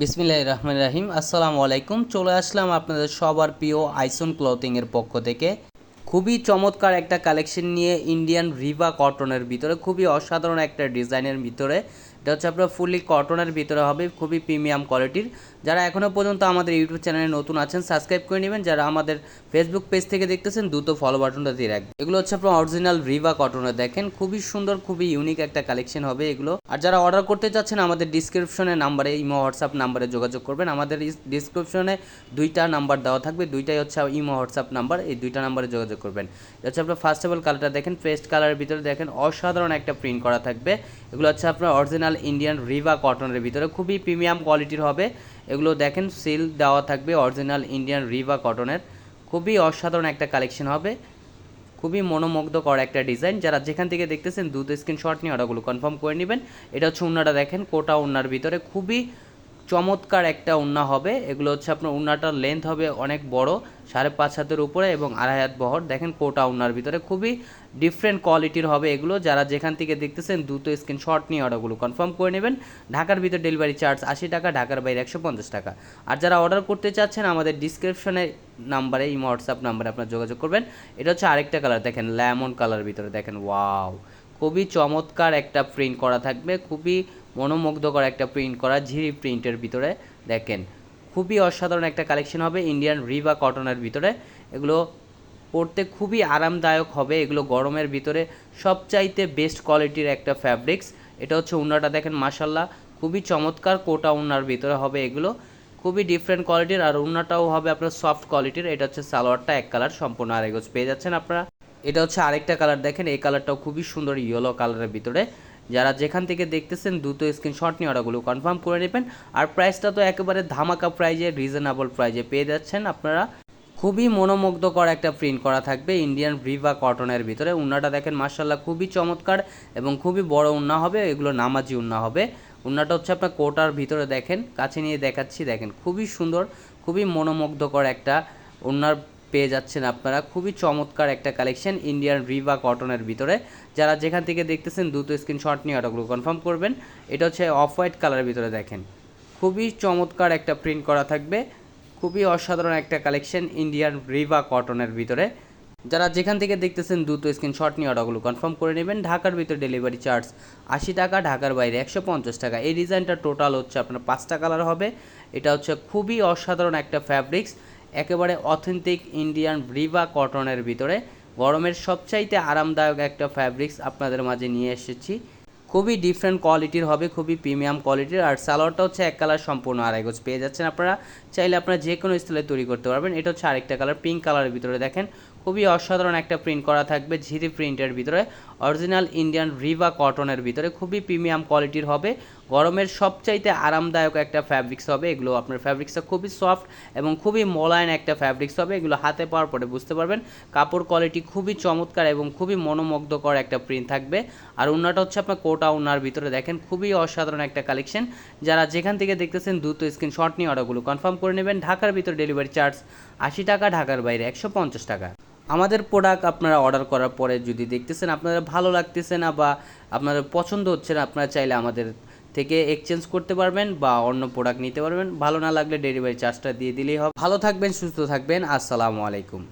বিসমিল্লাহ রহমান রাহিম। আসসালামু আলাইকুম। চলে আসলাম আপনাদের সবার প্রিয় আইসন ক্লথিংয়ের পক্ষ থেকে। খুবই চমৎকার একটা কালেকশন নিয়ে ইন্ডিয়ান রিভা কটনের ভিতরে, খুবই অসাধারণ একটা ডিজাইনের ভিতরে। এটা হচ্ছে আপনার ফুললি কটনের ভিতরে হবে, খুবই প্রিমিয়াম কোয়ালিটির যারা এখনও পর্যন্ত আমাদের ইউটিউব চ্যানেলে নতুন আছেন সাবস্ক্রাইব করে নেবেন। যারা আমাদের ফেসবুক পেজ থেকে দেখতেছেন, দ্রুত ফলো বাটনটা দিয়ে রাখবেন। এগুলো হচ্ছে আপনার অরিজিনাল রিভা কটনের দেখেন। খুবই সুন্দর, খুবই ইউনিক একটা কালেকশন হবে এগুলো। আর যারা অর্ডার করতে চাচ্ছেন, আমাদের ডিসক্রিপশনে নাম্বারে ইমো হোয়াটসঅ্যাপ নাম্বারে যোগাযোগ করবেন। আমাদের ডিসক্রিপশনে দুইটা নাম্বার দেওয়া থাকবে। দুইটাই হচ্ছে ইমো হোয়াটসঅ্যাপ নাম্বার এই দুইটা নাম্বারে যোগাযোগ করবেন। এটা হচ্ছে আপনার ফার্স্ট অফ অল কালারটা দেখেন পেস্ট কালারের ভিতরে দেখেন, অসাধারণ একটা প্রিন্ট করা থাকবে। এগুলো হচ্ছে আপনার অরিজিনাল ইন্ডিয়ান রিভা কটনের ভিতরে। খুবই প্রিমিয়াম কোয়ালিটির হবে। এগুলো দেখেন সিল দেওয়া থাকবে অরিজিনাল ইন্ডিয়ান রিভা কটনের। খুবই অসাধারণ একটা কালেকশন হবে। খুবই মনোমুগ্ধকর একটা ডিজাইন। যারা যেখান থেকে দেখতেছেন দুধ স্ক্রিনশট নিয়ে অর্ডারগুলো কনফার্ম করে নেবেন। এটা হচ্ছে উন্নাটা দেখেন, কোটা উন্নার ভিতরে। খুবই চমৎকার একটা উন্না হবে। এগুলো হচ্ছে আপনার উন্নাটার লেন্থ হবে অনেক বড়, সাড়ে পাঁচ হাতের উপরে এবং আড়াই হাত বহর। দেখেন কোটা উন্নার ভিতরে খুবই ডিফারেন্ট কোয়ালিটির হবে এগুলো। যারা যেখান থেকে দেখতেছেন দ্রুত স্ক্রিনশট নিয়ে অর্ডারগুলো কনফার্ম করে নেবেন। ঢাকার ভিতরে ডেলিভারি চার্জ আশি টাকা, ঢাকার বাইরে একশো পঞ্চাশ টাকা। আর যারা অর্ডার করতে চাচ্ছেন, আমাদের ডিসক্রিপশনে নাম্বারে ইমো হোয়াটসঅ্যাপ নাম্বারে আপনার যোগাযোগ করবেন। এটা হচ্ছে আরেকটা কালার দেখেন লেমন কালার ভিতরে। দেখেন ওয়াও খুবই চমৎকার একটা প্রিন্ট করা থাকবে। খুবই মনোমুগ্ধকর একটা প্রিন্ট করা ঝিরি প্রিন্টের ভিতরে দেখেন। খুবই অসাধারণ একটা কালেকশন হবে ইন্ডিয়ান রিভা কটনের ভিতরে। এগুলো পরতে খুবই আরামদায়ক হবে, এগুলো গরমের ভিতরে সবচাইতে বেস্ট কোয়ালিটির একটা ফ্যাব্রিক্স এটা হচ্ছে উন্নাটা দেখেন মাসাল্লাহ খুবই চমৎকার কোটা উন্নার ভিতরে হবে এগুলো। খুবই ডিফারেন্ট কোয়ালিটির আর উন্নাটাও হবে আপনার সফট কোয়ালিটির এটা হচ্ছে সালোয়ারটা এক কালার সম্পূর্ণ আরেকজ পেয়ে যাচ্ছেন আপনারা। এটা হচ্ছে আরেকটা কালার দেখেন, এই কালারটাও খুবই সুন্দর ইয়েলো কালারের ভিতরে। যারা যেখান থেকে দেখতেছেন দ্রুত স্ক্রিনশট নিয়ে অর্ডারগুলো কনফার্ম করে নেবেন। আর প্রাইসটা তো একেবারে ধামাকা প্রাইজে রিজনেবল প্রাইজে পেয়ে যাচ্ছেন আপনারা। খুবই মনোমুগ্ধকর একটা প্রিন্ট করা থাকবে ইন্ডিয়ান ভিভা কটনের ভিতরে। উন্নাটা দেখেন মার্শাল্লাহ খুবই চমৎকার এবং খুবই বড় উন্না হবে। এগুলো নামাজি উন্না হবে। উন্নাটা হচ্ছে আপনার কোটার ভিতরে দেখেন, কাছে নিয়ে দেখাচ্ছি, দেখেন, খুবই সুন্দর, খুবই মনোমুগ্ধকর একটা উন্নার পেয়ে যাচ্ছেন আপনারা। খুবই চমৎকার একটা কালেকশন ইন্ডিয়ান রিভা কটনের ভিতরে। যারা যেখান থেকে দেখতেছেন দ্রুত স্ক্রিনশট নিয়ে অর্ডারগুলো কনফার্ম করবেন। এটা হচ্ছে অফ হোয়াইট কালারের ভিতরে দেখেন। খুবই চমৎকার একটা প্রিন্ট করা থাকবে। খুবই অসাধারণ একটা কালেকশন ইন্ডিয়ান রিভা কটনের ভিতরে। যারা যেখান থেকে দেখতেছেন দ্রুত স্ক্রিনশট নিয়ে অর্ডারগুলো কনফার্ম করে নেবেন। ঢাকার ভিতরে ডেলিভারি চার্জ আশি টাকা, ঢাকার বাইরে একশো পঞ্চাশ টাকা। এই ডিজাইনটা টোটাল হচ্ছে আপনার পাঁচটা কালার হবে। এটা হচ্ছে খুবই অসাধারণ একটা ফ্যাব্রিক্স একেবারে অথেন্টিক ইন্ডিয়ান রিভা কটনের ভিতরে। গরমের সবচাইতে আরামদায়ক একটা ফ্যাব্রিক্স আপনাদের মাঝে নিয়ে এসেছি। খুবই ডিফারেন্ট কোয়ালিটির হবে, খুবই প্রিমিয়াম কোয়ালিটির আর সালোয়ারটা হচ্ছে এক কালার সম্পূর্ণ আড়াই গোজ। পেয়ে যাচ্ছেন আপনারা। চাইলে আপনারা যে কোনো স্টাইলে তৈরি করতে পারবেন। এটা হচ্ছে আরেকটা কালার পিঙ্ক কালারের ভিতরে দেখেন। খুবই অসাধারণ একটা প্রিন্ট করা থাকবে ঝিরি প্রিন্টের ভিতরে। অরিজিনাল ইন্ডিয়ান রিভা কটনের ভিতরে। খুবই প্রিমিয়াম কোয়ালিটির হবে। গরমের সবচাইতে আরামদায়ক একটা ফ্যাব্রিক্স হবে, এগুলো আপনার ফ্যাব্রিক্সটা খুবই সফট এবং খুবই মোলায়ন একটা ফ্যাব্রিক্স হবে, এগুলো হাতে পাওয়ার পরে বুঝতে পারবেন কাপড় কোয়ালিটি খুবই চমৎকার এবং খুবই মনোমুগ্ধকর একটা প্রিন্ট থাকবে। আর উন্নাটা হচ্ছে আপনার কোটা উন্নার ভিতরে দেখেন, খুবই অসাধারণ একটা কালেকশন যারা যেখান থেকে দেখতেছেন দ্রুত স্ক্রিনশট নিয়ে অর্ডারগুলো কনফার্ম করে নেবেন। ঢাকার ভিতরে ডেলিভারি চার্জ আশি টাকা, ঢাকার বাইরে একশো পঞ্চাশ টাকা। আমাদের প্রোডাক্ট আপনারা অর্ডার করার পরে যদি দেখতেছেন আপনারা ভালো লাগতেছে না বা আপনাদের পছন্দ হচ্ছে না, আপনারা চাইলে আমাদের থেকে এক্সচেঞ্জ করতে পারবেন বা অন্য প্রোডাক্ট নিতে পারবেন। ভালো না লাগলে ডেলিভারি চার্জটা দিয়ে দিলেই হবে। ভালো থাকবেন, সুস্থ থাকবেন। আসসালামু আলাইকুম।